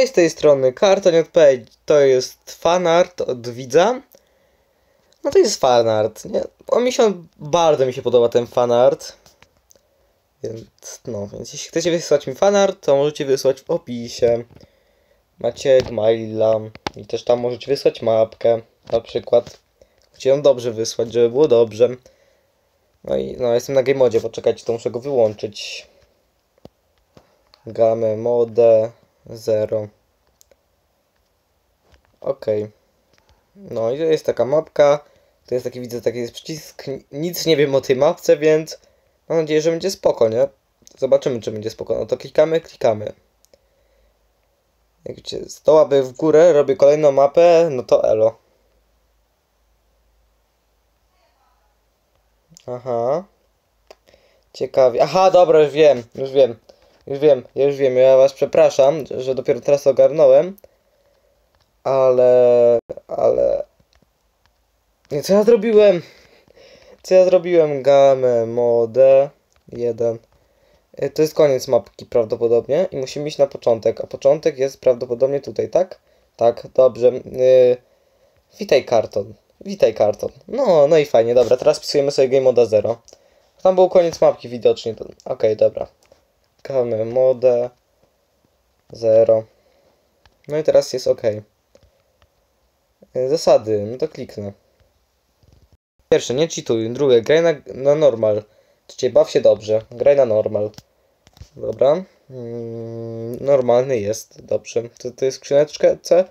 Cześć, z tej strony Karton.pl, to jest fanart od widza. No to jest fanart, nie? Mi się, bardzo mi się podoba ten fanart. Więc, no, więc jeśli chcecie wysłać mi fanart, to możecie wysłać w opisie. Macie Gmaila i też tam możecie wysłać mapkę, na przykład. Chcecie ją dobrze wysłać, żeby było dobrze. No i, no, jestem na game modzie, poczekajcie, to muszę go wyłączyć. Gamę, modę, 0. Ok. No i to jest taka mapka. To jest taki, widzę, taki jest przycisk. Nic nie wiem o tej mapce, więc mam nadzieję, że będzie spoko, nie? Zobaczymy, czy będzie spoko. No to klikamy, klikamy. Jak widzicie, z w górę robię kolejną mapę, no to elo. Aha. Ciekawie. Aha, dobra, już wiem, już wiem. Już wiem, ja już wiem, ja was przepraszam, że dopiero teraz ogarnąłem. Ale... ale... Nie, co ja zrobiłem? Co ja zrobiłem? Gamę, modę, 1. Y, To jest koniec mapki prawdopodobnie i musimy iść na początek, a początek jest prawdopodobnie tutaj, tak? Tak, dobrze. Yy, witaj karton. Witaj karton. No, no i fajnie, dobra, teraz pisujemy sobie game moda 0. Tam był koniec mapki widocznie. Okej, dobra. Klikamy modę 0. No i teraz jest ok. Zasady, no to kliknę. Pierwsze, nie cheatuj. Drugie, graj na, na normal. Trzecie, baw się dobrze. Graj na normal. Dobra. Mm, normalny jest, dobrze. To, to jest skrzyneczkę C?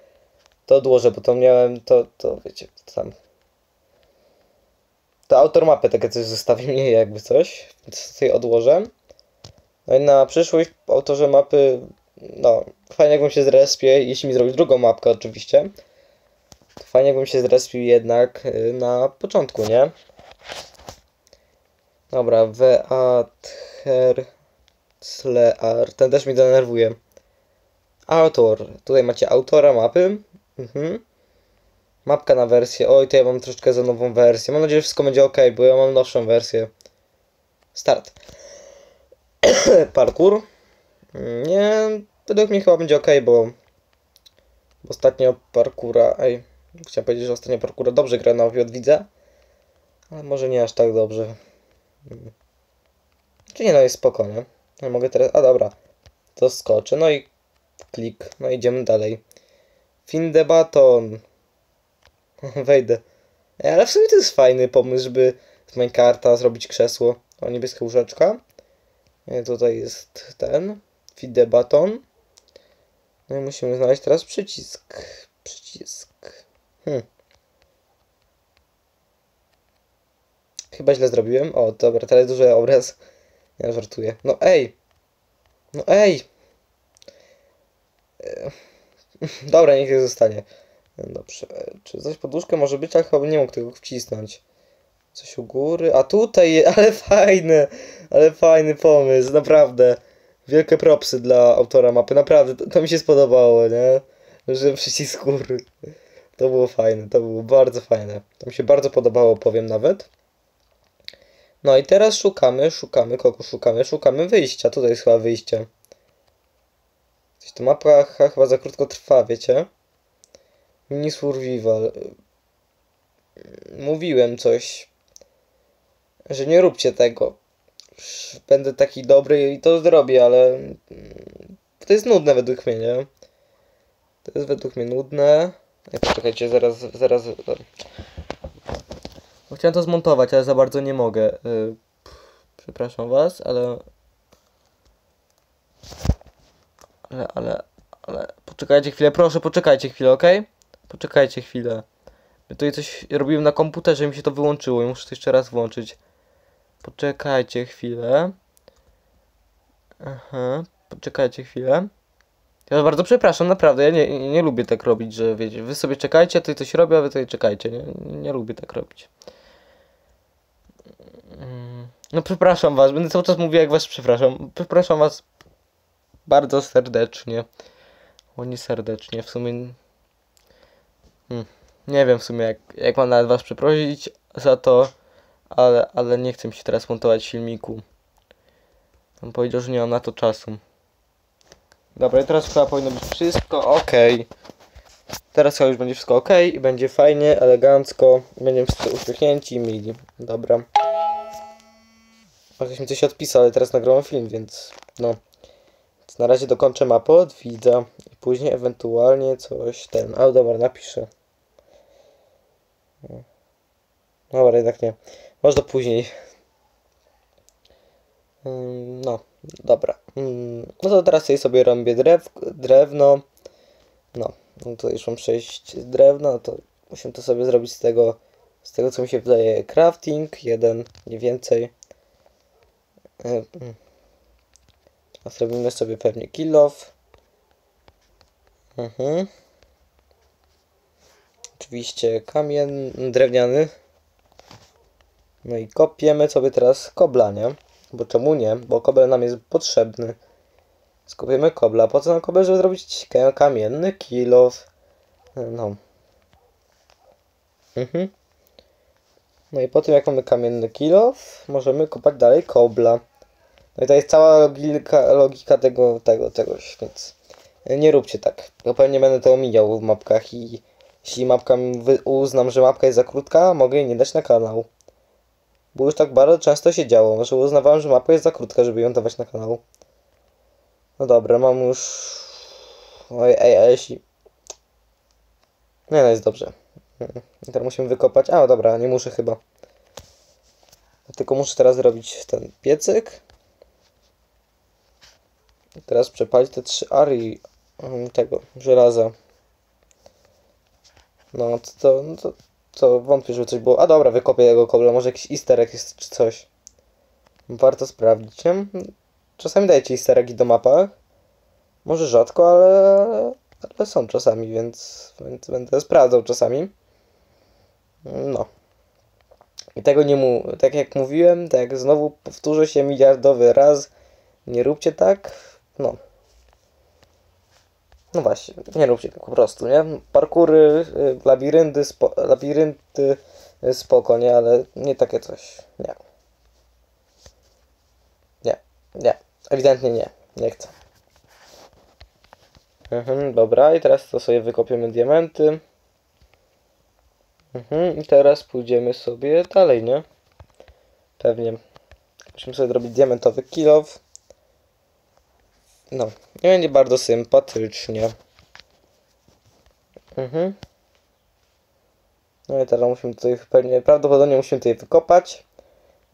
To odłożę, bo to miałem, to, to wiecie, to tam. To autor mapy takie coś zostawił mnie jakby coś, więc tutaj odłożę. No i na przyszłość autorze mapy, no, fajnie jakbym się zrespię, jeśli mi zrobił drugą mapkę oczywiście, to fajnie jakbym się zrespił jednak y, na początku, nie? Dobra, Weather Slear, ten też mnie denerwuje. Autor, tutaj macie autora mapy, mhm. Mapka na wersję, oj to ja mam troszeczkę za nową wersję, mam nadzieję, że wszystko będzie ok, bo ja mam nowszą wersję. Start. parkour. Nie, według mnie chyba będzie ok, bo, ostatnio parkura, ej, chciałem powiedzieć, że ostatnio parkura dobrze gra na owi od widza, ale może nie aż tak dobrze. Czy nie, no jest spoko, nie? Ja mogę teraz, a dobra, to skoczę, no i klik, no idziemy dalej. Fin de baton. Wejdę. Ej, ale w sumie to jest fajny pomysł, żeby z Minecarta zrobić krzesło. O, niebieska łóżeczka. Nie, tutaj jest ten. Feed the button. No i musimy znaleźć teraz przycisk. Przycisk. Hmm. Chyba źle zrobiłem. O, dobra, teraz duży obraz. Ja żartuję. No ej! No ej! E, Dobra, niech tak zostanie. Dobrze. e, Czy coś poduszkę może być, ale chyba nie mógł tego wcisnąć. Coś u góry. A tutaj, ale fajne, ale fajny pomysł, naprawdę. Wielkie propsy dla autora mapy, naprawdę, to, to mi się spodobało, nie? Że przycisk góry. To było fajne, to było bardzo fajne. To mi się bardzo podobało, powiem nawet. No i teraz szukamy, szukamy, kogo szukamy? Szukamy wyjścia, tutaj jest chyba wyjście. Coś ta mapa ch- chyba za krótko trwa, wiecie? Mini survival. Mówiłem coś że nie róbcie tego. Będę taki dobry i to zrobię, ale mm, to jest nudne według mnie, nie? To jest według mnie nudne. Ej, Poczekajcie, zaraz, zaraz. Chciałem to zmontować, ale za bardzo nie mogę. Y, Przepraszam was, ale. Ale, ale, ale. Poczekajcie chwilę, proszę, poczekajcie chwilę, ok? Poczekajcie chwilę. Tutaj coś robiłem na komputerze mi się to wyłączyło i muszę to jeszcze raz włączyć. Poczekajcie chwilę. Aha, poczekajcie chwilę. Ja bardzo przepraszam, naprawdę, ja nie, nie, nie lubię tak robić, że wiecie, wy sobie czekajcie, tutaj coś robię, a wy tutaj czekajcie, nie, nie lubię tak robić. Mm, No przepraszam was, będę cały czas mówił jak was przepraszam. Przepraszam was bardzo serdecznie. O nie serdecznie, w sumie... Hmm, nie wiem w sumie jak, jak mam nawet was przeprosić za to ale, ale nie chcę mi się teraz montować filmiku. On powiedział, że nie mam na to czasu. Dobra, i teraz chyba powinno być wszystko ok. Teraz chyba już będzie wszystko ok i będzie fajnie, elegancko. Będziemy wszyscy uśmiechnięci i mili. Dobra. Ktoś mi coś odpisał, ale teraz nagrałem film, więc no. Więc na razie dokończę mapę od widza i później ewentualnie coś ten. Ale dobra, napiszę. Dobra, jednak nie. Może później. Ym, No, dobra. Ym, No to teraz tutaj sobie robię drew, drewno. No, no to już mam 6 drewna, to musimy to sobie zrobić z tego, z tego co mi się wydaje, crafting, jeden, nie więcej. Y, mm. A zrobimy sobie pewnie kill off. Mhm. Oczywiście kamień drewniany. No i kopiemy sobie teraz kobla, nie? Bo czemu nie? Bo kobel nam jest potrzebny. Skupiemy kobla. Po co nam kobel, żeby zrobić ka- kamienny kilof? No. Mhm. No i po tym jak mamy kamienny kilof, możemy kopać dalej kobla. No i to jest cała logika, logika tego, tego, tegoś, więc nie róbcie tak. Bo pewnie będę to omijał w mapkach i jeśli mapka uznam, że mapka jest za krótka, mogę jej nie dać na kanał. Bo już tak bardzo często się działo, że uznawałem, że mapa jest za krótka, żeby ją dawać na kanał. No dobra, mam już... Oj, ej, a jeśli... Nie, no jest dobrze. I teraz musimy wykopać... A, dobra, nie muszę chyba. Tylko muszę teraz zrobić ten piecyk. I teraz przepalić te trzy arii mm, tego, żelaza. No, to, no to, to wątpię, żeby coś było. A dobra, wykopię jego kobla, może jakiś easter egg jest czy coś. Warto sprawdzić, nie? Czasami dajecie easter eggi do mapach. Może rzadko, ale, ale są czasami, więc, więc będę sprawdzał czasami. No. I tego nie mu, tak jak mówiłem, tak znowu powtórzę się miliardowy raz, nie róbcie tak, no. No właśnie, nie róbcie tak po prostu, nie? Parkury, y, labirynty, spo, labirynty y, spoko, nie? Ale nie takie coś, nie. Nie, nie, ewidentnie nie, nie chcę. Mhm, dobra, i teraz to sobie wykopiemy diamenty. Mhm, i teraz pójdziemy sobie dalej, nie? Pewnie. Musimy sobie zrobić diamentowy kilow. No, i będzie bardzo sympatycznie. Mhm. No i teraz musimy tutaj pewnie, prawdopodobnie musimy tutaj wykopać.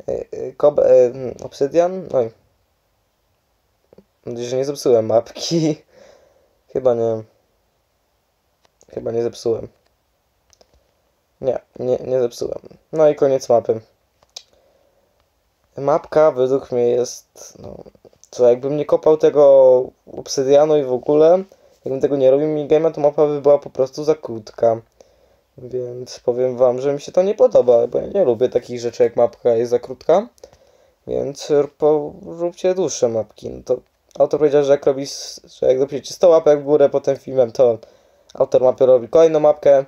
Yy, yy, Kob, yy, obsydian. No i. Mam nadzieję, że nie zepsułem mapki. Chyba nie. Chyba nie zepsułem. Nie, nie, nie zepsułem. No i koniec mapy. Mapka według mnie jest, no, co jakbym nie kopał tego obsydianu i w ogóle, jakbym tego nie robił minigame, to mapa by była po prostu za krótka. Więc powiem wam, że mi się to nie podoba, bo ja nie lubię takich rzeczy jak mapka jest za krótka. Więc róbcie dłuższe mapki. No to autor powiedział, że jak robi, s- że jak dopiszecie 100 łapek w górę pod tym filmem, to autor mapy robi kolejną mapkę.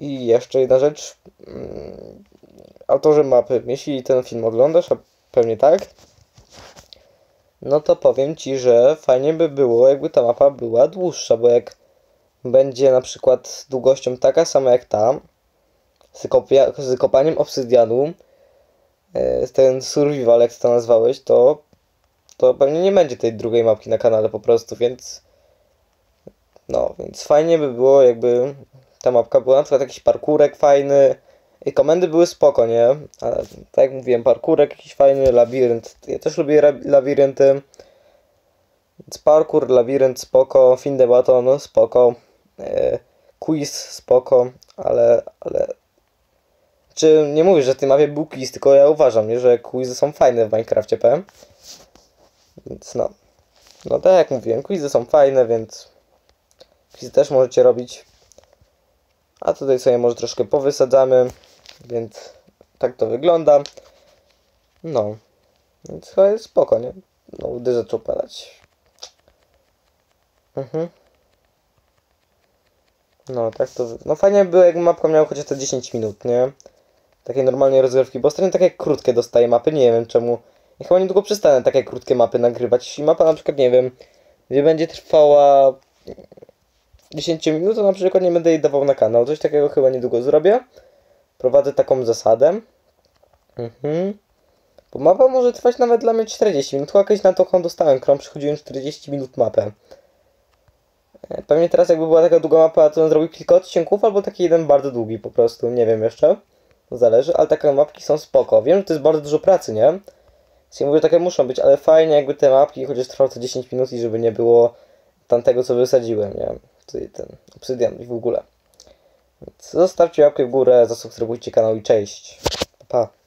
I jeszcze jedna rzecz. Mm, Autorzy mapy, jeśli ten film oglądasz, a pewnie tak, no to powiem ci, że fajnie by było, jakby ta mapa była dłuższa, bo jak będzie na przykład długością taka sama jak ta, z, kopia, z kopaniem obsydianu, e, ten survival, jak to nazwałeś, to, to pewnie nie będzie tej drugiej mapki na kanale po prostu, więc no, więc fajnie by było, jakby ta mapka była na przykład jakiś parkurek fajny i komendy były spoko, nie? Ale tak jak mówiłem, parkurek jakiś fajny, labirynt. Ja też lubię labirynty. Więc parkour, labirynt spoko, fin spoko, e, quiz spoko, ale, ale czy nie mówię, że w tej mapie był quiz, tylko ja uważam, nie, że quizy są fajne w Minecrafcie, powiem. Więc no. No tak jak mówiłem, quizy są fajne, więc quizy też możecie robić. A tutaj sobie może troszkę powysadzamy, więc tak to wygląda. No, więc chyba jest spoko, nie? No, łdy zaczął padać. Mhm. No, tak to... No fajnie by było, jakby mapka miała chociaż te 10 minut, nie? Takiej normalnej rozgrywki, bo ostatnio takie krótkie dostaję mapy, nie wiem czemu. Ja chyba niedługo przestanę takie krótkie mapy nagrywać. Jeśli mapa na przykład, nie wiem, gdzie będzie trwała 10 minut, to na przykład nie będę jej dawał na kanał. Coś takiego chyba niedługo zrobię. Prowadzę taką zasadę. Mhm. Bo mapa może trwać nawet dla mnie 40 minut. Chyba kiedyś na to dostałem krom, przychodziłem 40 minut mapę. E, Pewnie teraz jakby była taka długa mapa, to on zrobił kilka odcinków, albo taki jeden bardzo długi po prostu, nie wiem jeszcze. Zależy, ale takie mapki są spoko. Wiem, że to jest bardzo dużo pracy, nie? Więc ja mówię, że takie muszą być, ale fajnie jakby te mapki chociaż trwały co 10 minut i żeby nie było tamtego, co wysadziłem, nie? Tutaj ten obsydian i w ogóle. Więc zostawcie łapkę w górę, zasubskrybujcie kanał i cześć. Pa. pa.